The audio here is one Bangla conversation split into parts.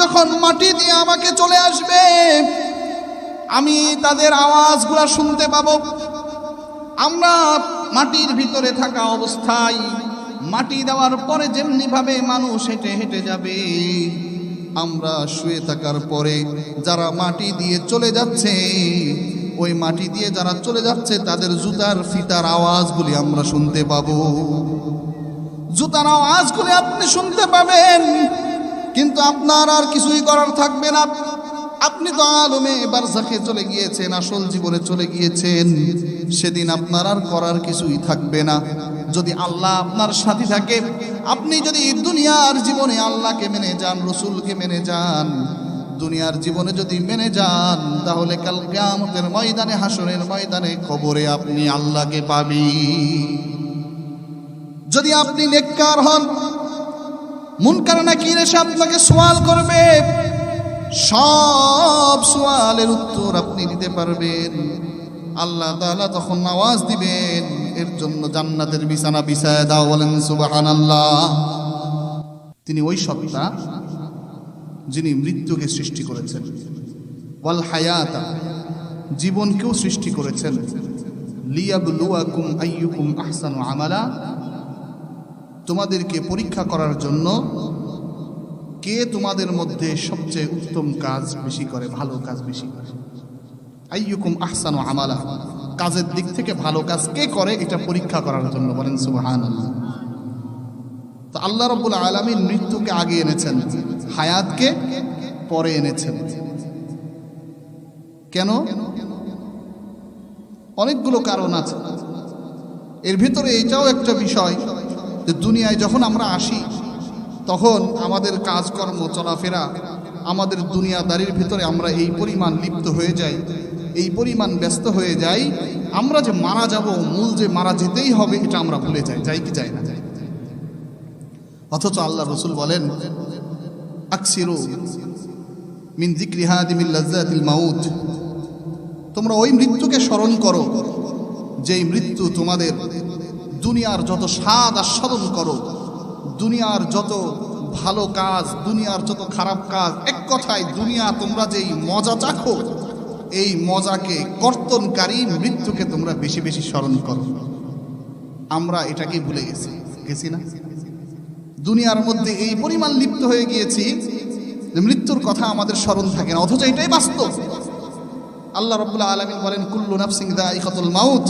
যখন মাটি দিয়ে আমাকে চলে আসবে, আমি তাদের আওয়াজগুলা শুনতে পাবো। আমরা মাটির ভিতরে থাকা অবস্থায় মাটি দেওয়ার পরে যেমনি ভাবে মানুষ হেঁটে হেঁটে যাবে, আমরা শুয়ে থাকার পরে যারা মাটি দিয়ে চলে যাচ্ছে, ওই মাটি দিয়ে যারা চলে যাচ্ছে, তাদের জুতার ফিতার আওয়াজগুলি আমরা শুনতে পাবো। জুতার আওয়াজগুলি আপনি শুনতে পাবেন। কিন্তু আপনার আর কিছুই করার থাকবে না। আপনি তো আলমে এবার বারজাখে চলে গিয়েছেন, আসল জীবনে চলে গিয়েছেন। সেদিন আপনার আর করার কিছুই থাকবে না। যদি আল্লাহ আপনার সাথী থাকে, আপনি যদি দুনিয়ার জীবনে আল্লাহকে মেনে যান, রসুলকে মেনে যান, দুনিয়ার জীবনে যদি মেনে যান, তাহলে কাল কিয়ামতের ময়দানে হাসনের ময়দানে খবরে আপনি আল্লাহকে পাবি যদি আপনি নেককার হন মুনকার নাকির এসে আপনাকে সোয়াল করবে? সব সোয়ালের উত্তর আপনি দিতে পারবেন। আল্লাহ তাআলা তখন আওয়াজ দিবেন, এর জন্য জান্নাতের বিছানা বিছায় দাও, বলেন সুবহানাল্লাহ। তিনি ওই সত্তা যিনি মৃত্যুকে সৃষ্টি করেছেন। ওয়াল হায়াতা, জীবনকেও সৃষ্টি করেছেন। লিয়াবলুয়াকুম আইয়ুকুম আহসানু আমালা। তোমাদেরকে পরীক্ষা করার জন্য কে তোমাদের মধ্যে সবচেয়ে উত্তম কাজ বেশি করে, ভালো কাজ বেশি করে? আইয়ুকুম আহসানু আমালা। কাজের দিক থেকে ভালো কাজ কে করে? এটা পরীক্ষা করার জন্য বলেন সুবহানাল্লাহ। তো আল্লাহ রব্বুল আলমীর মৃত্যুকে আগে এনেছেন, হায়াতকে পরে এনেছেন। কেন? অনেকগুলো কারণ আছে। এর ভিতরে এটাও একটা বিষয় যে দুনিয়ায় যখন আমরা আসি, তখন আমাদের কাজকর্ম, চলাফেরা, আমাদের দুনিয়াদারির ভিতরে আমরা এই পরিমাণ লিপ্ত হয়ে যাই, এই পরিমাণ ব্যস্ত হয়ে যাই। আমরা যে মারা যাব, মূল যে মারা যেতেই হবে, এটা আমরা ভুলে যাই যাই কি যাই না যাই। অথচ আল্লাহ রসুল বলেন তোমরা ওই মৃত্যুকে স্মরণ করো, যেই মৃত্যু তোমাদের দুনিয়ার যত স্বাদ আস্বাদন করো, দুনিয়ার যত ভালো কাজ, দুনিয়ার যত খারাপ কাজ, এক কথায় দুনিয়া তোমরা যেই মজা চাখো, এই মজাকে কর্তনকারী মৃত্যুকে তোমরা বেশি বেশি স্মরণ করো। আমরা এটাকে ভুলে গেছি গেছি না? দুনিয়ার মধ্যে এই পরিমাণ লিপ্ত হয়ে গিয়েছি যে মৃত্যুর কথা আমাদের স্মরণ থাকে না, অথচ এটাই বাস্তব। আল্লাহ রব্বুল্লাহ আলমিন বলেন, কুল্লু নাফসিং দা ইকতুল মাউত।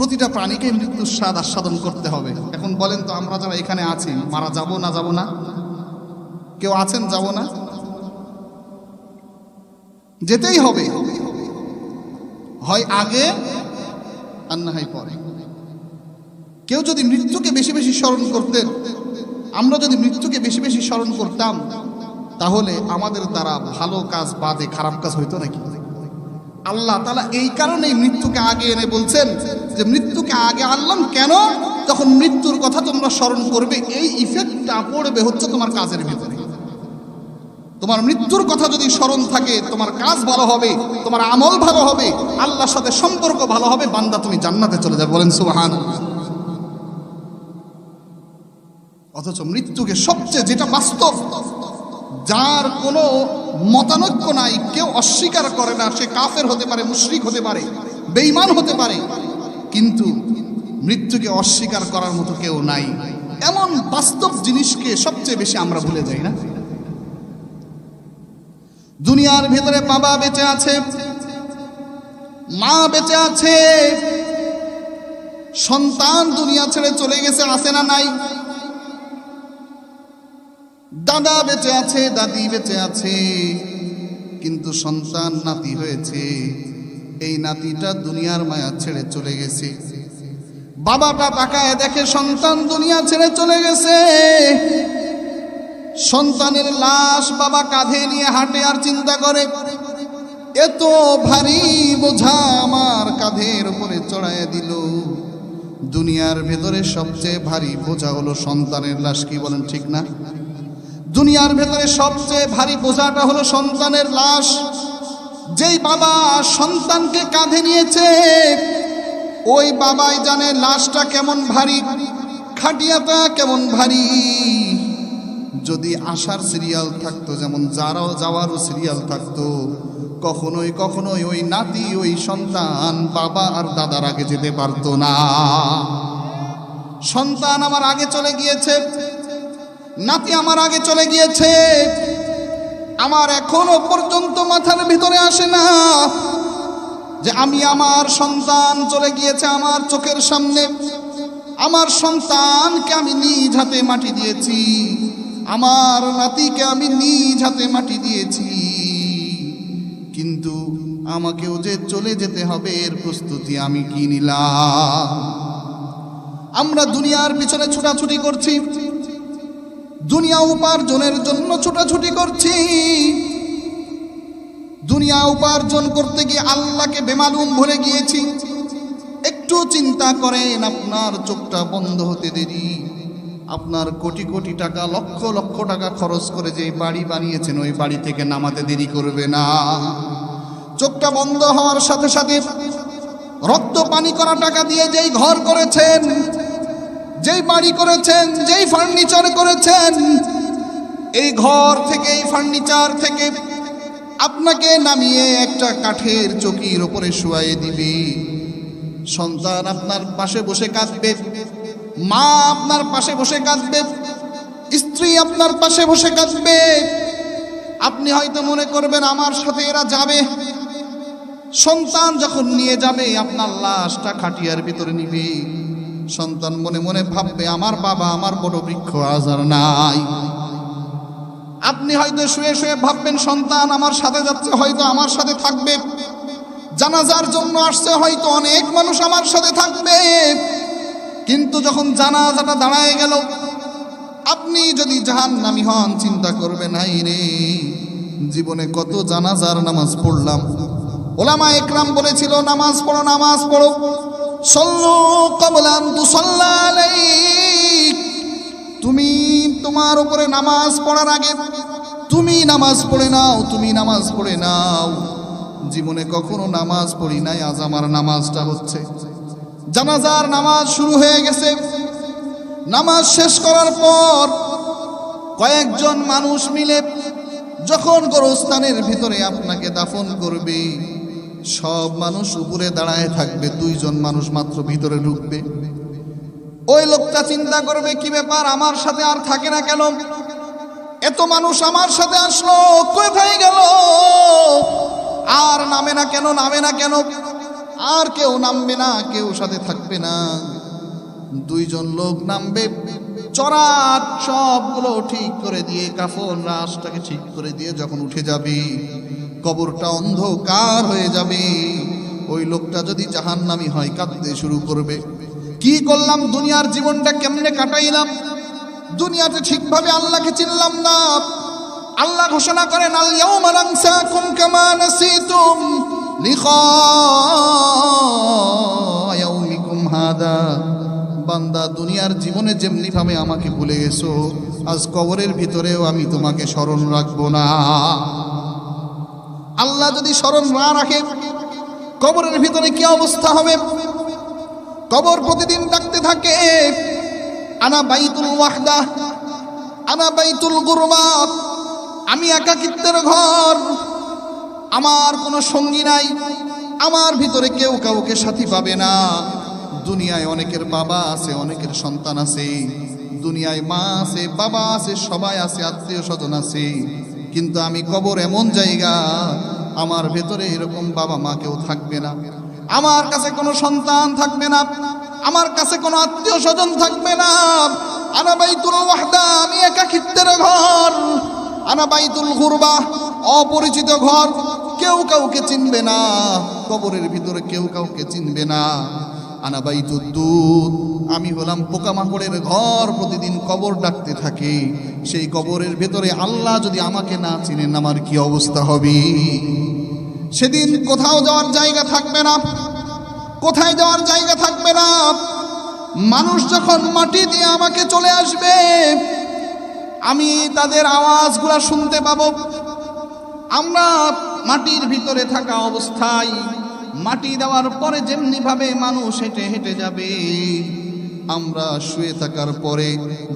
প্রতিটা প্রাণীকে মৃত্যুর স্বাদ আস্বাদন করতে হবে। এখন বলেন তো, আমরা যারা এখানে আছি, মারা যাব না যাব না? কেউ আছেন যাব না? যেতেই হবে। হয় আগে, আর না হয় পরে। কেউ যদি মৃত্যুকে বেশি বেশি স্মরণ করতেন আমরা যদি মৃত্যুকে বেশি বেশি স্মরণ করতাম, তাহলে আমাদের দ্বারা ভালো কাজ, বাদে খারাপ কাজ হইতো নাকি? আল্লাহ তালা এই কারণেই মৃত্যুকে আগে এনে বলছেন যে মৃত্যুকে আগে আনলাম কেন? তখন মৃত্যুর কথা তোমরা স্মরণ করবে, এই ইফেক্টটা পড়বে হচ্ছে তোমার কাজের ভিতরে। তোমার মৃত্যুর কথা যদি স্মরণ থাকে, তোমার কাজ ভালো হবে, তোমার আমল ভালো হবে, আল্লাহর সাথে সম্পর্ক ভালো হবে, বান্দা তুমি জান্নাতে চলে যাবে। বলেন সুবাহান অথচ মৃত্যুকে সবচেয়ে যেটা বাস্তব যার কোনো মতানৈক্য নাই, কেউ অস্বীকার করে না, সে কাফের হতে পারে, মুশরিক হতে পারে, বেঈমান হতে পারে, কিন্তু মৃত্যুকে অস্বীকার করার মতো কেউ নাই। এমন বাস্তব জিনিসকে সবচেয়ে বেশি আমরা ভুলে যাই না? দুনিয়ার ভেতরে বাবা বেঁচে আছে, মা বেঁচে আছে, সন্তান দুনিয়া ছেড়ে চলে গেছে, আছে না নাই? দাদা বেঁচে আছে, দাদি বেঁচে আছে। কিন্তু সন্তান নাতি হয়েছে। এই নাতিটা দুনিয়ার মায়া ছেড়ে চলে গেছে। বাবাটা তাকায় দেখে সন্তান দুনিয়া ছেড়ে চলে গেছে। সন্তানের লাশ বাবা কাঁধে নিয়ে হাঁটে আর চিন্তা করে, এত ভারী বোঝা আমার কাঁধের উপরে চড়াইয়া দিল। দুনিয়ার ভেতরে সবচেয়ে ভারী বোঝা হলো সন্তানের লাশ। কি বলেন, ঠিক না? দুনিয়ার ভেতরে সবচেয়ে ভারী বোঝাটা হলো সন্তানের লাশ। যেই বাবা সন্তানকে কাঁধে নিয়েছে, ওই বাবাই জানে লাশটা কেমন ভারী, খাটিয়াটা কেমন ভারী। যদি আসার সিরিয়াল থাকতো, যেমন যারাও যাওয়ারও সিরিয়াল থাকতো, কখনোই কখনোই ওই নাতি, ওই সন্তান বাবা আর দাদার আগে যেতে পারতো না। সন্তান আমার আগে চলে গিয়েছে। নাতি আমার আগে চলে গিয়েছে। আমার এখনও পর্যন্ত মাথার ভিতরে আসে না যে আমি আমার সন্তান চলে গিয়েছে আমার চোখের সামনে। আমার সন্তানকে আমি নিজ হাতে মাটি দিয়েছি। আমার নাতিকে আমি নিজ হাতে মাটি দিয়েছি। কিন্তু আমাকেও যে চলে যেতে হবে, এর প্রস্তুতি আমি কি নিলাম? আমরা দুনিয়ার পিছনে ছোটাছুটি করছি। দুনিয়া উপার্জনের জন্য ছোটাছুটি করছি। দুনিয়া উপার্জন করতে গিয়ে আল্লাহকে বেমালুম ভুলে গিয়েছি। একটু চিন্তা করেন, আপনার চোখটা বন্ধ হতে দেরি। আপনার কোটি কোটি টাকা, লক্ষ লক্ষ টাকা খরচ করে যে বাড়ি বানিয়েছেন, ওই বাড়ি থেকে নামাতে দেরি করবে না। চোখটা বন্ধ হওয়ার সাথে সাথে রক্ত পানি করা টাকা দিয়ে যেই ঘর করেছেন যেই বাড়ি করেছেন, যেই ফার্নিচার করেছেন, এই ঘর থেকে, এই ফার্নিচার থেকে আপনাকে নামিয়ে একটা কাঠের চকির ওপরে শুয়াই দিবে। সন্তান আপনার পাশে বসে কাঁদবে, মা আপনার পাশে বসে কাঁদবে, স্ত্রী আপনার পাশে বসে কাঁদবে। আপনি হয়তো মনে করবেন, আমার সাথে এরা যাবে। সন্তান যখন নিয়ে যাবে, আপনার লাশটা খাটিয়ার ভিতরে নিবে। সন্তান মনে মনে ভাববে, আমার বাবা আমার বড় বৃক্ষ, আজ আর নাই। আপনি হয়তো শুয়ে শুয়ে ভাববেন, সন্তান আমার সাথে যাচ্ছে, হয়তো আমার সাথে থাকবে। জানাজার জন্য আসছে, হয়তো অনেক মানুষ আমার সাথে থাকবে। কিন্তু যখন জানাজাটা দাঁড়ায় গেল, আপনি যদি জাহান নামি হন, চিন্তা করবেন হাই রে, জীবনে কত জানাজার নামাজ পড়লাম। ওলামা একরাম বলেছিল, নামাজ পড়ো নামাজ পড়ো। সল্লু কবলান তু তুমি তোমার উপরে নামাজ পড়ার আগে তুমি নামাজ পড়ে নাও, তুমি নামাজ পড়ে নাও। জীবনে কখনো নামাজ পড়ি নাই, আজ আমার নামাজটা হচ্ছে। জানাজার নামাজ শুরু হয়ে গেছে। নামাজ শেষ করার পর কয়েকজন মানুষ মিলে যখন গোরস্থানের ভিতরে আপনাকে দাফন করবে সব মানুষ উপরে দাঁড়ায় থাকবে, দুইজন মানুষ মাত্র ভিতরে ঢুকবে। ওই লোকটা চিন্তা করবে, কি ব্যাপার? আমার সাথে আর থাকে না কেন? এত মানুষ আমার সাথে আসলো, কোথায় গেল? আর নামে না কেন, নামে না কেন? আর কেউ নামবে না, কেউ সাথে থাকবে না। দুইজন লোক নামবে চরাত সবগুলো ঠিক করে দিয়ে, কাফন রাসটাকে ঠিক করে দিয়ে যখন উঠে যাবে কবরটা অন্ধকার হয়ে যাবে। ওই লোকটা যদি জাহান্নামি হয়, কাঁদতে শুরু করবে। কি করলাম? দুনিয়ার জীবনটা কেমনে কাটাইলাম? দুনিয়াতে ঠিকভাবে আল্লাহকে চিনলাম না। আল্লাহ ঘোষণা করেন বান্দা, দুনিয়ার জীবনে যেমনি ভাবে আমাকে ভুলে গেছো, আজ কবরের ভিতরেও আমি তোমাকে স্মরণ রাখব না। আল্লাহ যদি স্মরণ না রাখে, কবরের ভিতরে কি অবস্থা হবে? কবর প্রতিদিন ডাকতে থাকে, আনা বাইতুল ওয়াহদা, আনা বাইতুল গুরবাত আমি একাকিত্বের ঘর, আমার কোনো সঙ্গী নাই, আমার ভিতরে কেউ কাউকে সাথী পাবে না। দুনিয়ায় অনেকের বাবা আছে, অনেকের সন্তান আছে, দুনিয়ায় মা আছে, বাবা আছে, সবাই আছে আত্মীয় স্বজন আছে। কিন্তু আমি কবর এমন জায়গা, আমার ভেতরে এরকম বাবা মা কেউ থাকবে না। আমার কাছে কোনো সন্তান থাকবে না, আমার কাছে কোনো আত্মীয় স্বজন থাকবে না। আনা বাইতুল ওয়াহদা, আমি একাকিত্বের ঘর। আনা বাইতুল গুরবা, অপরিচিত ঘর, কেউ কাউকে চিনবে না। কবরের ভিতরে কেউ কাউকে চিনবে না। আনা বাইতুল দুধ আমি হলাম পোকামাকড়ের ঘর, প্রতিদিন কবর ডাকতে থাকে। সেই কবরের ভেতরে আল্লাহ যদি আমাকে না চিনেন, আমার কি অবস্থা হবে? সেদিন কোথাও যাওয়ার জায়গা থাকবে না। কোথায় যাওয়ার জায়গা থাকবে না। মানুষ যখন মাটি দিয়ে আমাকে চলে আসবে, আমি তাদের আওয়াজগুলো শুনতে পাবো। আমরা মাটির ভিতরে থাকা অবস্থায় মাটি দেওয়ার পরে যেমনি ভাবে মানুষ হেঁটে হেঁটে যাবে, আমরা শুয়ে থাকার পরে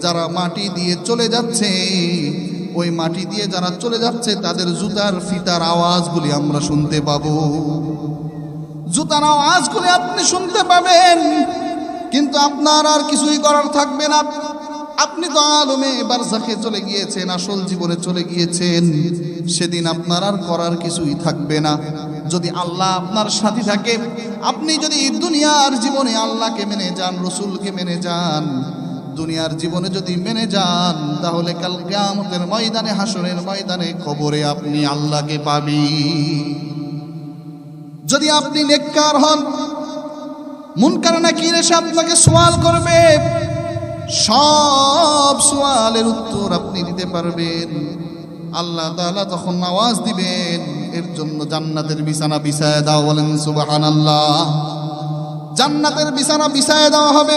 যারা মাটি দিয়ে চলে যাচ্ছে, ওই মাটি দিয়ে যারা চলে যাচ্ছে, তাদের জুতার ফিতার আওয়াজগুলি আমরা শুনতে পাবো। জুতার আওয়াজগুলি আপনি শুনতে পাবেন, কিন্তু আপনার আর কিছুই করার থাকবে না। আপনি তো আলমে এবার বারজাখে চলে গিয়েছেন, আসল জীবনে চলে গিয়েছেন, সেদিন আপনার আর করার কিছুই থাকবে না। যদি আল্লাহ আপনার সাথে থাকে, আপনি যদি দুনিয়ার জীবনে আল্লাহকে মেনে যান, রসুলকে মেনে যান, দুনিয়ার জীবনে যদি মেনে যান, তাহলে কাল কিয়ামতের ময়দানে হাসনের ময়দানে কবরে আপনি আল্লাহকে পাবি যদি আপনি নেককার হন মন মুনকার নাকির এসে আপনাকে সোয়াল করবে, সব সোয়ালের উত্তর আপনি দিতে পারবেন। আল্লাহ তখন আওয়াজ দিবেন। এর জন্য জান্নাতের বিছানা বিছায় দাও, বলেন সুবহানাল্লাহ। জান্নাতের বিছানা বিছায় দেওয়া হবে।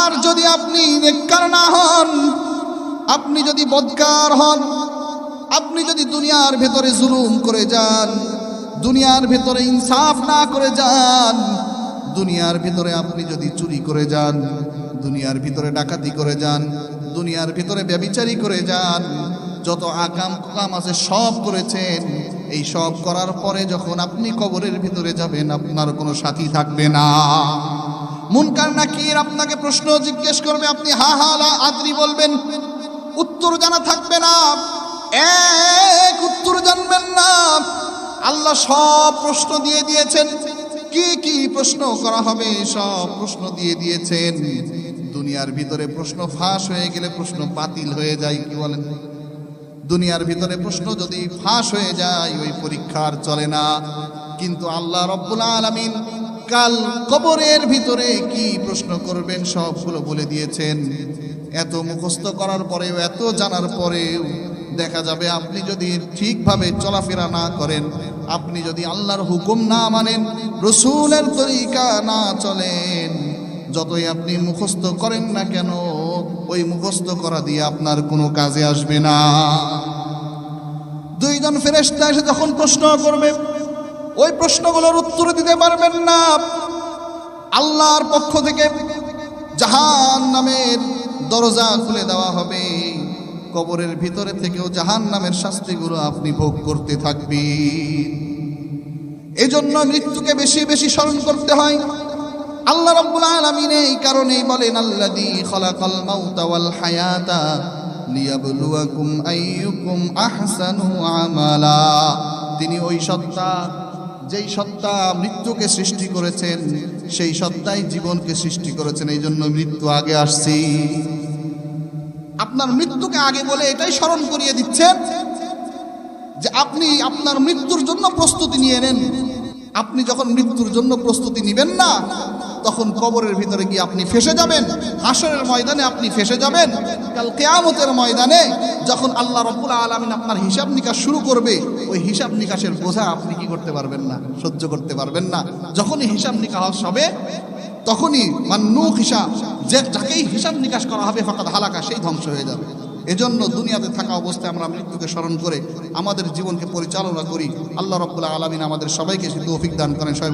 আর যদি আপনি নেককার না হন, আপনি যদি বদকার হন, আপনি যদি দুনিয়ার ভেতরে জুলুম করে যান, দুনিয়ার ভেতরে ইনসাফ না করে যান, দুনিয়ার ভিতরে আপনি যদি চুরি করে যান, দুনিয়ার ভিতরে ডাকাতি করে যান, দুনিয়ার ভিতরে ব্যবিচারি করে যান, যত আকাম কাম আছে সব করেছেন এই সব করার পরে যখন আপনি কবরের ভিতরে যাবেন, আপনার কোনো সাথী থাকবে না। মুনকার নাকির আপনাকে প্রশ্ন জিজ্ঞেস করবে, আপনি হা হা লা আদ্রি বলবেন, উত্তর জানা থাকবে না। এক উত্তর জানবেন না। আল্লাহ সব প্রশ্ন দিয়ে দিয়েছেন। কি কি প্রশ্ন করা হবে, সব প্রশ্ন দিয়ে দিয়েছেন। দুনিয়ার ভিতরে প্রশ্ন ফাঁস হয়ে গেলে প্রশ্ন বাতিল হয়ে যায়, কি বলেন? দুনিয়ার ভিতরে প্রশ্ন যদি ফাঁস হয়ে যায়, ওই পরীক্ষার চলে না। কিন্তু আল্লাহ রব্বুল আলামিন কাল কবরের ভিতরে কি প্রশ্ন করবেন সবগুলো বলে দিয়েছেন। এত মুখস্থ করার পরেও, এত জানার পরেও দেখা যাবে আপনি যদি ঠিকভাবে চলাফেরা না করেন, আপনি যদি আল্লাহর হুকুম না মানেন, রসুলের তরিকা না চলেন, যতই আপনি মুখস্থ করেন না কেন ওই মুখস্থ করা দিয়ে আপনার কোনো কাজে আসবে না। দুইজন ফেরেস্তা এসে যখন প্রশ্ন করবে, ওই প্রশ্নগুলোর উত্তর দিতে পারবেন না। আল্লাহর পক্ষ থেকে জাহান নামের দরজা খুলে দেওয়া হবে। কবরের ভিতরে থেকেও জাহান নামের শাস্তিগুলো আপনি ভোগ করতে থাকবেন। এজন্য মৃত্যুকে বেশি বেশি স্মরণ করতে হয়। আল্লাহ রাব্বুল আলামিন এই কারণেই বলেন, আল্লাযী খালাকাল মাউতা ওয়াল হায়াতা লিয়াবলুয়াকুম আইয়ুকুম আহসানু আমালা। তিনি ওই সত্তা, যেই সত্তা মৃত্যুকে সৃষ্টি করেছেন, সেই সত্তাই জীবনকে সৃষ্টি করেছেন। এই জন্য মৃত্যু আগে আসছি। আপনার মৃত্যুকে আগে বলে এটাই স্মরণ করিয়ে দিচ্ছেন যে আপনি আপনার মৃত্যুর জন্য প্রস্তুতি নিয়ে নেন। আপনি যখন মৃত্যুর জন্য প্রস্তুতি নেবেন না তখন কবরের ভিতরে গিয়ে আপনি ফেসে যাবেন, হাসরের ময়দানে আপনি ফেসে যাবেন, কাল কেয়ামতের ময়দানে যখন আল্লাহ রব্বুল আলমিন আপনার হিসাব নিকাশ শুরু করবে, ওই হিসাব নিকাশের বোঝা আপনি কি করতে পারবেন না, সহ্য করতে পারবেন না। যখনই হিসাব নিকাশ হবে, তখনই মান্নুক হিসাব যে যাকেই হিসাব নিকাশ করা হবে ফাঁকা হালাকা, সেই ধ্বংস হয়ে যাবে। এজন্য দুনিয়াতে থাকা অবস্থায় আমরা মৃত্যুকে স্মরণ করে আমাদের জীবনকে পরিচালনা করি। আল্লাহ রব্বুল্লাহ আলমিন আমাদের সবাইকে সে তৌফিক দান করেন। সবাই